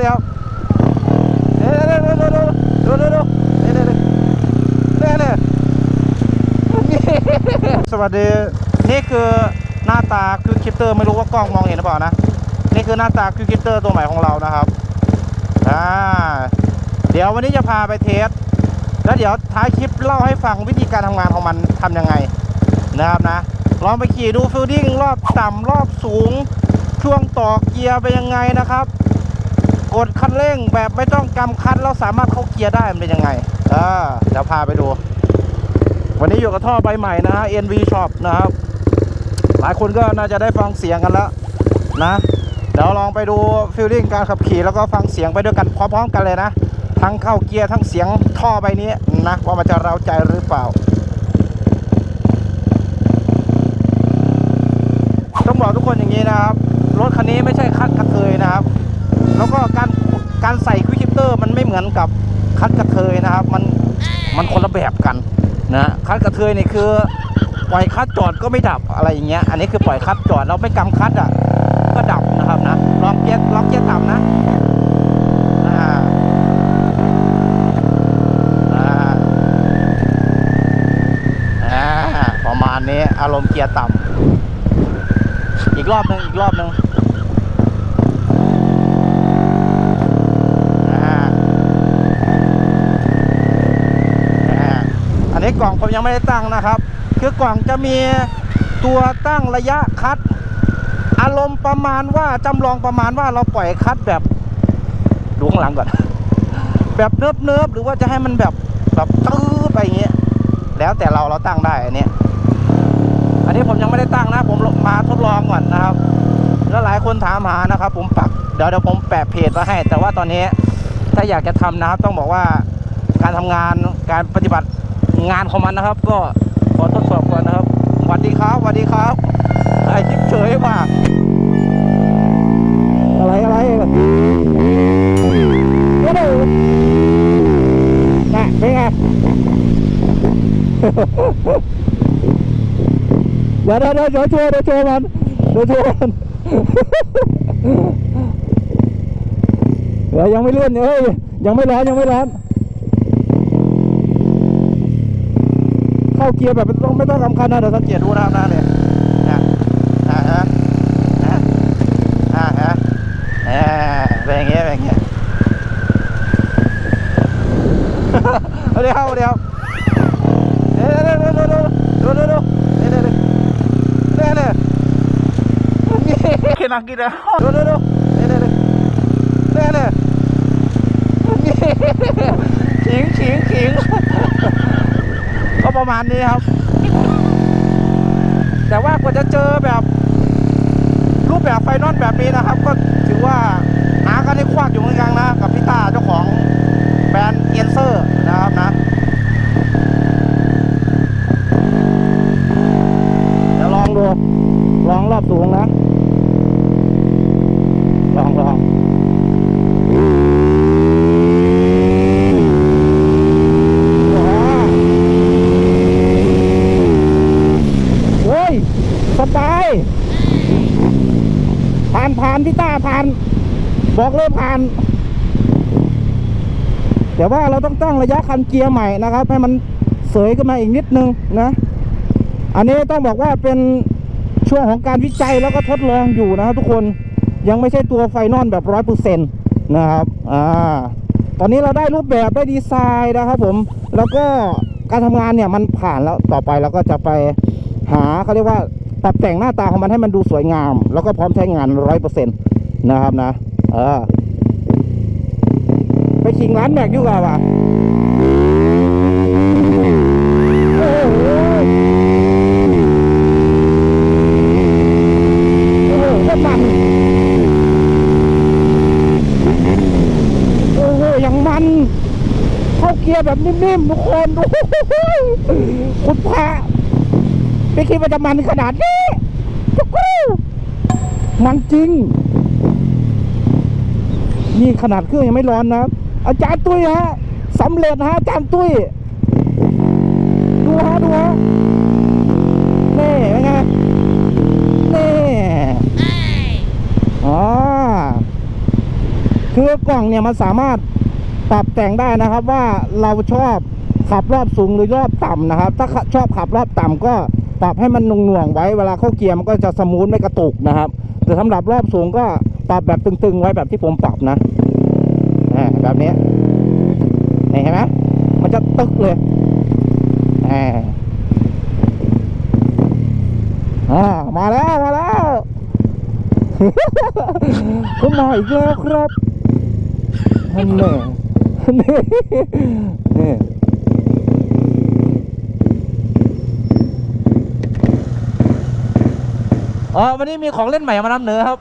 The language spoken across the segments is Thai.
เดี๋ยวเดี๋ยวเดี๋ยวเดี๋ยวเดี๋ยวเดี๋ยวเดี๋ยวเดี๋ยวเดี๋ยวเดี๋ยวเดี๋ยวเดี๋ยวเดี๋ยวสวัสดีนี่คือหน้าตาคือคิปเตอร์ไม่รู้ว่ากล้องมองเห็นหรือเปล่านะนี่คือหน้าตาคือคิปเตอร์ตัวใหม่ของเรานะครับอ่าเดี๋ยววันนี้จะพาไปเทสแล้วเดี๋ยวท้ายคลิปเล่าให้ฟังวิธีการทำงานของมันทำยังไงนะครับนะลองไปขี่ดูฟิลดิ้งรอบต่ำรอบสูง ช่วงต่อเกียร์ไปยังไงนะครับ กดคันเร่งแบบไม่ต้องกำคันแล้วสามารถเข้าเกียร์ได้มันเป็นยังไงเออเดี๋ยวพาไปดู วันนี้อยู่กับท่อใบใหม่นะฮะ NV Shop นะครับ หลายคนก็น่าจะได้ฟังเสียงกันแล้วนะเดี๋ยวลองไปดูฟิลลิ่งการขับขี่แล้วก็ฟังเสียงไปด้วยกันพร้อมๆกันเลยนะ ทั้งเข้าเกียร์ทั้งเสียงท่อใบนี้นะว่ามันจะเราใจหรือเปล่า ต้องบอกทุกคนอย่างนี้นะครับ รถคันนี้ไม่ใช่คัดกระเทยนะครับ แล้วก็การการใส่ควิกชิปเตอร์มันไม่เหมือนกับคัดกระเทยนะครับ มันมันคนละแบบกันนะคัดกระเทยนี่คือปล่อยคัดจอดก็ไม่ดับอะไรอย่างเงี้ย อันนี้คือปล่อยคัดจอดเราไม่กำคัดอะก็ดับนะครับนะลองเกียร์ลองเกียร์ต่ำนะประมาณนี้อารมณ์เกียร์ต่ำอีกรอบหนึ่งอีกรอบหนึ่ง นนี้กล่องผมยังไม่ได้ตั้งนะครับ คือกล่องจะมีตัวตั้งระยะคัด อารมณ์ประมาณว่าจำลองประมาณว่าเราปล่อยคัดแบบดูข้างหลังก่อน แบบเนิบเนิบๆหรือว่าจะให้มันแบบแบบตื้อไปอย่างเงี้ยแล้วแต่เราเราตั้งได้อันนี้อันนี้ผมยังไม่ได้ตั้งนะ ผมมาทดลองก่อนนะครับ แล้วหลายคนถามหานะครับ ผมปักเดี๋ยวเดี๋ยวผมแปะเพจมาให้ แต่ว่าตอนนี้ถ้าอยากจะทำนะครับต้องบอกว่าการทำงานการปฏิบัติ งานของมันนะครับ ก็ขอทดสอบก่อนนะครับสวัสดีครับสวัสดีครับถ่ายคลิปเฉยมาอะไรอะไรอ้โหน่ะเป็นไงเดี๋ยวเดี๋ยวเดี๋ยวเดี๋ยวโชว์เดี๋ยวโชว์มันเดี๋ยวโชว์มันเดี๋ยวยังไม่เลื่อนเอ้ยยังไม่ร้อนยังไม่ร้อน เข้าเกียร์แบบไม่ต้องไม่ต้องสำคัญนะเดี๋ยวสังเกตดูนะครับนะเนี่ยนะอ่าฮะนะอ่าฮะเออเป็นอย่างเงี้ยเป็นอย่างเงี้ยเดี๋ยวเดี๋ยวเดี๋ยวเดี๋ยวเดี๋ยวเดี๋ยวเดี๋ยวเดี๋ยวเดี๋ยวเดี๋ยวเดี๋ยวเดี๋ยวเดี๋ยวเดี๋ยวเดี๋ยว Kena kita. Do do do. Ni ni ni. Ni ni. ขิงขิงขิงก็ประมา ณนี้ครับ แต่ว่ากว่าจะเจอแบบ รูปแบบไฟนอลแบบนี้นะครับ ก็ถือว่าหากันได้ควักอยู่เหมือนกันนะ กับพี่ตาเจ้าของแบรนด์เอ็นเซอร์นะครับนะ เดี๋ยวลองดู ลองรอบสูงนะ ลองลองโอ้ยสบาย ผ่านผ่านพี่ต้าผ่าน บอกเลยผ่าน แต่ว่าเราต้องตั้งระยะคันเกียร์ใหม่นะครับ ให้มันเสยขึ้นมาอีกนิดนึงนะ อันนี้ต้องบอกว่าเป็นช่วงของการวิจัยแล้วก็ทดลองอยู่นะครับทุกคนยังไม่ใช่ตัวไฟนอลแบบร้อยเปอร์เซ็นต์นะครับ อ่า ตอนนี้เราได้รูปแบบได้ดีไซน์นะครับผม แล้วก็การทำงานเนี่ยมันผ่านแล้วต่อไปเราก็จะไปหาเขาเรียกว่า ปรับแต่งหน้าตาของมันให้มันดูสวยงาม แล้วก็พร้อมใช้งานร้อยเปอร์เซ็นต์นะครับนะเออไปขิงร้านแม็กดีกว่าว่ะโอ้โหโอ้โหโคตรมันโอ้โหอย่างมันเข้าเกียร์แบบนิ่มๆทุกคนโอ้โหคุณพระ ไม่คิดว่าจะมันขนาดนี้ทุกมันจริง นี่ขนาดเครื่องยังไม่ร้อนนะอาจารย์ตุ้ยฮะสำเร็จฮะอาจารย์ตุ้ย ดูฮะดูฮะนี่เป็นไงนี่อ๋อคือกล้องเนี่ยมันสามารถปรับแต่งได้นะครับว่าเราชอบขับรอบสูงหรือรอบต่ำนะครับ ถ้าชอบขับรอบต่ำก็ ปรับให้มันหน่วงๆไว้เวลาเข้าเกียร์มันก็จะสมูทไม่กระตุกนะครับ แต่สำหรับรอบสูงก็ปรับแบบตึงๆ ไว้แบบที่ผมปรับนะแบบนี้นี่เห็นไหมมันจะตึกเลยอ่ามาแล้วมาแล้วก็มาอีกแล้วครับนั่นแน่นี่นี่ อ๋อวันนี้มีของเล่นใหม่มานำเหนือครับ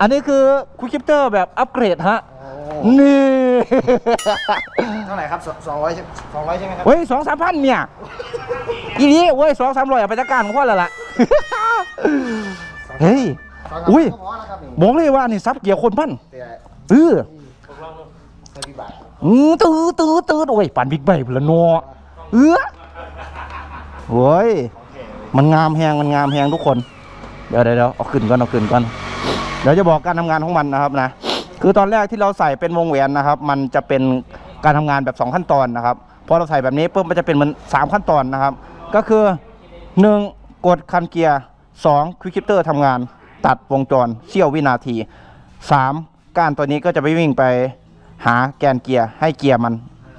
อันนี้คือคุกคิปเตอร์แบบอัปเกรดฮะ นี่ เท่าไหร่ครับสองร้อยสองร้อยใช่ไหมครับ เฮ้ยสองสามพันเนี่ย อีนี้เว้ยสองสามร้อยเอาไปจัดการของพ่อแล้วล่ะ เฮ้ยอุ้ยก็พอแล้วครับนี่บอกเลยว่านี่ซับเกียร์คนพันแต่เออใส่พี่บาทอือตื้อตื้อตื้อโอ้ยปั่นบิ๊กไบค์พนละนัวเออโว้ย มันงามแหงมันงามแหงทุกคน เดี๋ยวเดี๋ยวเดี๋ยวเอาขึ้นก่อนเอาขึ้นก่อนเดี๋ยวจะบอกการทำงานของมันนะครับนะคือตอนแรกที่เราใส่เป็นวงแหวนนะครับ มันจะเป็นการทำงานแบบสองขั้นตอนนะครับพอเราใส่แบบนี้ปุ๊บมันจะเป็นเหมือนสามขั้นตอนนะครับ ก็คือหนึ่งกดคันเกียร์สองควิกคิปเตอร์ทำงานตัดวงจรเสี้ยววินาทีสามการตัวนี้ก็จะไปวิ่งไปหาแกนเกียร์ให้เกียร์มัน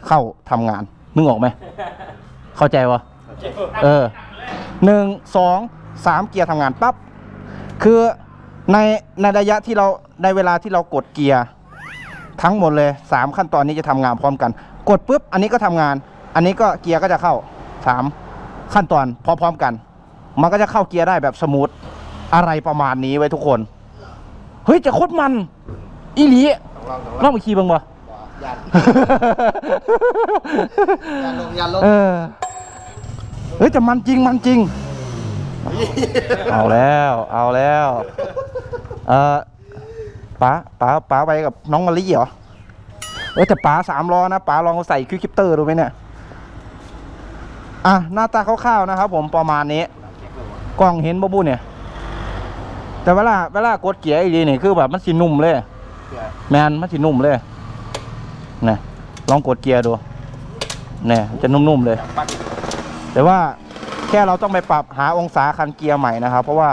เข้าทำงานนึกออกไหมเข้าใจวะเออหนึ่งสองสามเกียร์ทำงานปั๊บ คือในในระยะที่เราในเวลาที่เรากดเกียร์ทั้งหมดเลยสามขั้นตอนนี้จะทำงานพร้อมกัน กดปุ๊บอันนี้ก็ทำงาน อันนี้ก็เกียร์ก็จะเข้าสามขั้นตอนพร้อมๆกัน มันก็จะเข้าเกียร์ได้แบบสมูทอะไรประมาณนี้ไว้ทุกคน เฮ้ยจะโคตรมัน อีหลีต้องลองต้องลลอองงไปขี่เบ้างบ่ยันยันลงยันลงเออเฮ้ยแต่มันจริงมันจริง เอาแล้ว เอาแล้วเออป๋าป๋าป๋าไปกับน้องมะลิเหรอเออแต่ป๋าสามล้อนะป๋าลองใส่คิวคิปเตอร์ดูไหมเนี่ยอะหน้าตาคร่าวๆนะครับผมประมาณนี้ กล้องเห็นบ่บุเนี่ย แต่เวลาเวลากดเกียร์อีดีนี่คือแบบมันสินุ่มเลย แมนมันสินุ่มเลยนี่ลองกดเกียร์ดูเนี่ยจะนุ่มๆเลย แต่ว่า แค่เราต้องไปปรับหาองศาคันเกียร์ใหม่นะครับ เพราะว่า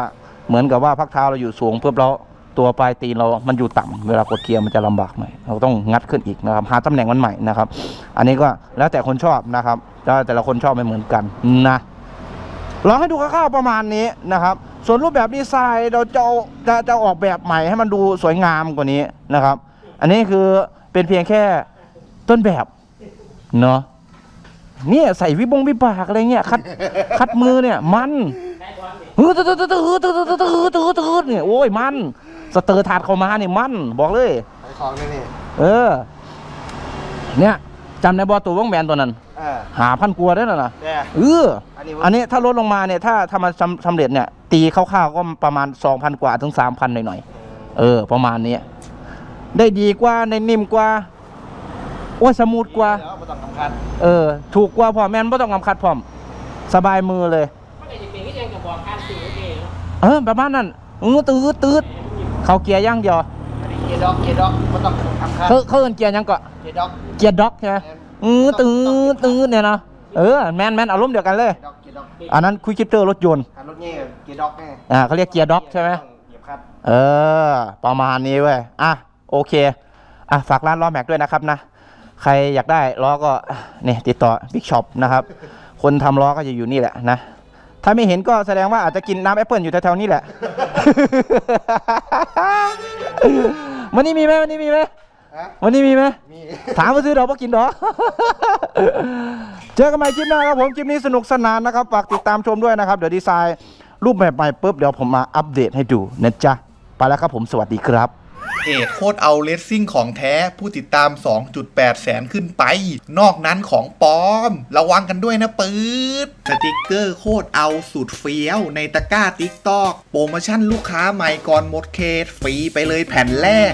เหมือนกับว่าพักเท้าเราอยู่สูงเพื่อเราตัวปลายตีนเรา มันอยู่ต่ำเวลากดเกียร์มันจะลำบากหน่อย เราต้องงัดขึ้นอีกนะครับ หาตำแหน่งมันใหม่นะครับ อันนี้ก็แล้วแต่คนชอบนะครับแล้วแต่ละคนชอบไม่เหมือนกันนะลองให้ดูคร่าวๆประมาณนี้นะครับ ส่วนรูปแบบดีไซน์เราจะจะจะออกแบบใหม่ให้มันดูสวยงามกว่านี้นะครับ อันนี้คือเป็นเพียงแค่ต้นแบบเนาะ เนี่ยใส่วิบงวิบากอะไรเงี้ยคัดคัดมือเนี่ยมันฮือตืดตืดตืดตืดตืดตืดตืดเนี่ยโอ้ยมันสเตอร์ถาดเข้ามาเนี่ยมันบอกเลยของนี่นี่เออ เนี่ยจำในบอตัววงแบนตัวนั้นหาพันกลัวได้หรอนะเอออันนี้ถ้าลดลงมาเนี่ยถ้าทำมานสำเร็จเนี่ย ตีคร่าวๆก็ประมาณสองพันกว่าถึงสามพันหน่อยๆเออ ประมาณนี้ได้ดีกว่าในนิ่มกว่า โอ้ยสมูทกว่า แล้วไม่ต้องสำคัญเออ ถูกกว่าพร้อมแม่นไม่ต้องกำคัดพร้อม สบายมือเลย มันก็จะเป็นก็ยังกับบอกการสื่อเองเออประมาณนั้นอือตืดตืดเขาเกียร์อย่างเดียวเกียร์ด็อกเกียร์ด็อกไม่ต้องสำคัญเขาเขาเอินเกียร์หยังก็เกียร์ด็อกเกียร์ด็อกใช่ไหมอือตืดตืดเนี่ยนะเออแมนแมนอารมณ์เดียวกันเลย ด็อกเกียร์ด็อกอันนั้นคุยคิปเตอร์รถยนต์ขับรถเงี้ยเกียร์ด็อกไงอ่าเขาเรียกเกียร์ด็อกใช่ไหมต้องเหยียบคลัด เออ ประมาณนี้เว้ย อะ โอเค อะ ฝากร้านล้อแม็กด้วยนะครับนะ ใครอยากได้ล้อก็เนี่ยติดต่อบิ๊กช็อปนะครับ คนทำล้อก็จะอยู่นี่แหละนะ ถ้าไม่เห็นก็แสดงว่าอาจจะกินน้ำแอปเปิลอยู่แถวๆนี้แหละ วันนี้มีไหมวันนี้มีไหมฮะวันนี้มีไหมมีถามมาซื้อดอกมากินดอกเจอกันใหม่คลิปหน้าครับผมคลิปนี้สนุกสนานนะครับฝากติดตามชมด้วยนะครับ เดี๋ยวดีไซน์รูปแบบใหม่ปุ๊บเดี๋ยวผมมาอัปเดตให้ดูนะจ๊ะไปแล้วครับผมสวัสดีครับ เอกโคตรเอาเลสซิ่งของแท้ผู้ติดตาม 2.8 แสนขึ้นไป นอกนั้นของปลอม ระวังกันด้วยนะปืดสติกเกอร์โคตรเอาสุดเฟี้ยว ในตะกร้าติ๊กตอกโปรโมชั่นลูกค้าใหม่ก่อนหมดเขตฟรีไปเลยแผ่นแรก